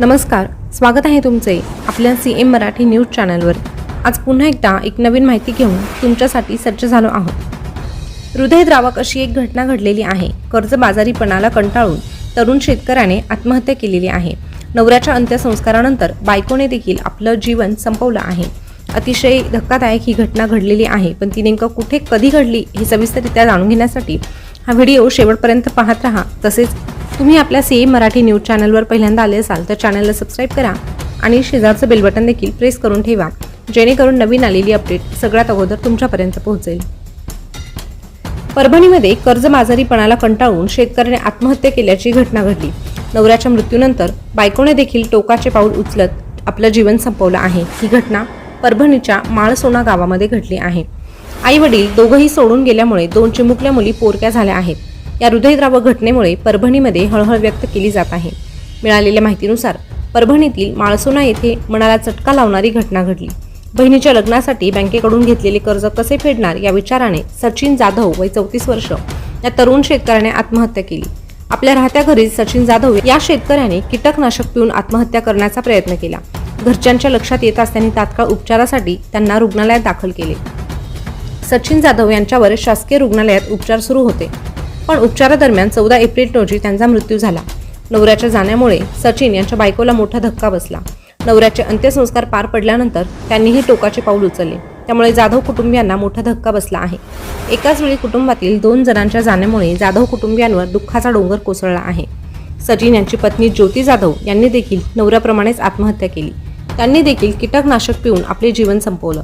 नमस्कार स्वागत आहे तुमचे आपल्या सी एम मराठी न्यूज चॅनलवर. आज पुन्हा एकदा एक नवीन माहिती घेऊन तुमच्यासाठी सज्ज झालो आहोत. हृदयद्रावक अशी एक घटना घडलेली आहे. कर्जबाजारीपणाला कंटाळून तरुण शेतकऱ्याने आत्महत्या केलेली आहे. नवऱ्याच्या अंत्यसंस्कारानंतर बायकोने देखील आपलं जीवन संपवलं आहे. अतिशय धक्कादायक ही घटना घडलेली आहे पण ती नेमकं कुठे कधी घडली हे सविस्तररित्या जाणून घेण्यासाठी हा व्हिडिओ शेवटपर्यंत पाहत राहा. तसेच तुम्ही आपल्या सी मराठी न्यूज चॅनलवर पहिल्यांदा आले असाल तर चॅनलला सबस्क्राईब करा आणि शेजारचं बेल बटन देखील प्रेस करून ठेवा जेणेकरून नवीन आलेली अपडेट सगळ्यात अगोदर तुमच्यापर्यंत पोहोचेल. परभणीमध्ये कर्जबाजारीपणाला कंटाळून शेतकऱ्याने आत्महत्या केल्याची घटना घडली. नवऱ्याच्या मृत्यूनंतर बायकोने देखील टोकाचे पाऊल उचलत आपलं जीवन संपवलं आहे. ही घटना परभणीच्या माळसोना गावामध्ये घडली आहे. आई वडील दोघंही सोडून गेल्यामुळे दोन चिमुकल्या मुली पोरक्या झाल्या आहेत. या हृदयद्रावक घटनेमुळे परभणीमध्ये हळहळ व्यक्त केली जात आहे. मिळालेल्या माहितीनुसार परभणीतील माळसोना येथे मनाला चटका लावणारी घटना घडली. बहिणीच्या लग्नासाठी बँकेकडून घेतलेले कर्ज कसे फेडणार या विचाराने सचिन जाधव वय चौतीस वर्ष या तरुण शेतकऱ्याने आत्महत्या केली. आपल्या राहत्या घरी सचिन जाधव या शेतकऱ्याने कीटकनाशक पिऊन आत्महत्या करण्याचा प्रयत्न केला. घरच्यांच्या लक्षात येताच त्यांनी तात्काळ उपचारासाठी त्यांना रुग्णालयात दाखल केले. सचिन जाधव यांच्यावर शासकीय रुग्णालयात उपचार सुरू होते. पण उपचारादरम्यान चौदा एप्रिल रोजी त्यांचा मृत्यू झाला. नवऱ्याच्या जाण्यामुळे सचिन यांच्या बायकोला मोठा धक्का बसला. नवऱ्याचे अंत्यसंस्कार पार पडल्यानंतर त्यांनीही टोकाचे पाऊल उचलले. त्यामुळे जाधव कुटुंबियांना मोठा धक्का बसला आहे. एकाच वेळी कुटुंबातील दोन जणांच्या जाण्यामुळे जाधव कुटुंबियांवर दुःखाचा डोंगर कोसळला आहे. सचिन यांची पत्नी ज्योती जाधव यांनी देखील नवऱ्याप्रमाणेच आत्महत्या केली. त्यांनी देखील कीटकनाशक पिऊन आपले जीवन संपवलं.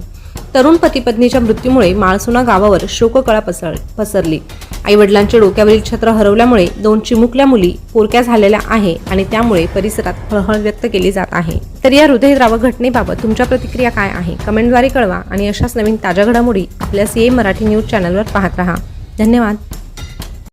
तरुण पती पत्नीच्या मृत्यूमुळे माळसुना गावावर शोककळा पसर पसरली. आईवडिलांचे डोक्यावरील छत्र हरवल्यामुळे दोन चिमुकल्या मुली पोरक्या झालेल्या आहे आणि त्यामुळे परिसरात हळहळ व्यक्त केली जात आहे. तर या हृदयद्रावक घटनेबाबत तुमच्या प्रतिक्रिया काय आहे? कमेंटद्वारे कळवा आणि अशाच नवीन ताज्या घडामोडी आपल्या सीए मराठी न्यूज चॅनलवर पाहत राहा. धन्यवाद.